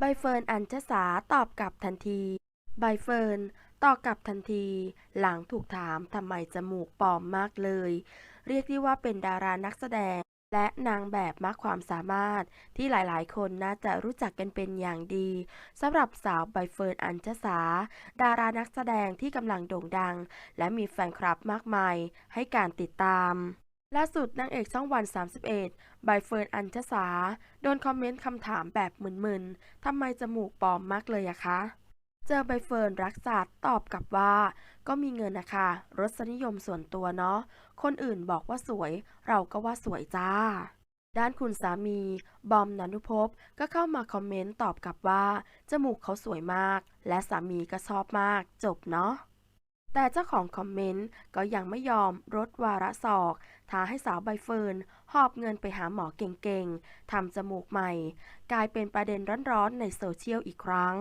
ใบเฟิร์นอัญชสาตอบกลับทันที ใบเฟิร์นตอบกลับทันที หลังถูกถามทำไมจมูกปลอมมากเลย เรียกได้ว่าเป็นดารานักแสดง และนางแบบมากความสามารถที่หลายๆ คนน่าจะรู้จักกันเป็นอย่างดีสำหรับสาวใบเฟิร์นอัญชสา ดารานักแสดงที่กำลังโด่งดัง และมีแฟนคลับมากมายให้การติดตาม ล่าสุดนางเอกช่องวัน 31 ใบเฟิร์นอัญชสา โดนคอมเมนต์คำถามแบบมึนๆ ทำไมจมูกปลอมมากเลยอะคะ เจอใบเฟิร์นรักษาตอบกลับว่า ก็มีเงินนะคะ รสนิยมส่วนตัวเนาะ คนอื่นบอกว่าสวย เราก็ว่าสวยจ้า ด้านคุณสามี บอมนันุภพก็เข้ามาคอมเมนต์ตอบกลับว่า จมูกเขาสวยมาก และสามีก็ชอบมาก จบเนาะ แต่เจ้าของคอมเมนต์ก็ยังไม่ยอมลดวาระศอกท้าให้สาวใบเฟิร์นหอบเงินไปหาหมอเก่งๆทำจมูกใหม่ กลายเป็นประเด็นร้อนๆในโซเชียลอีกครั้ง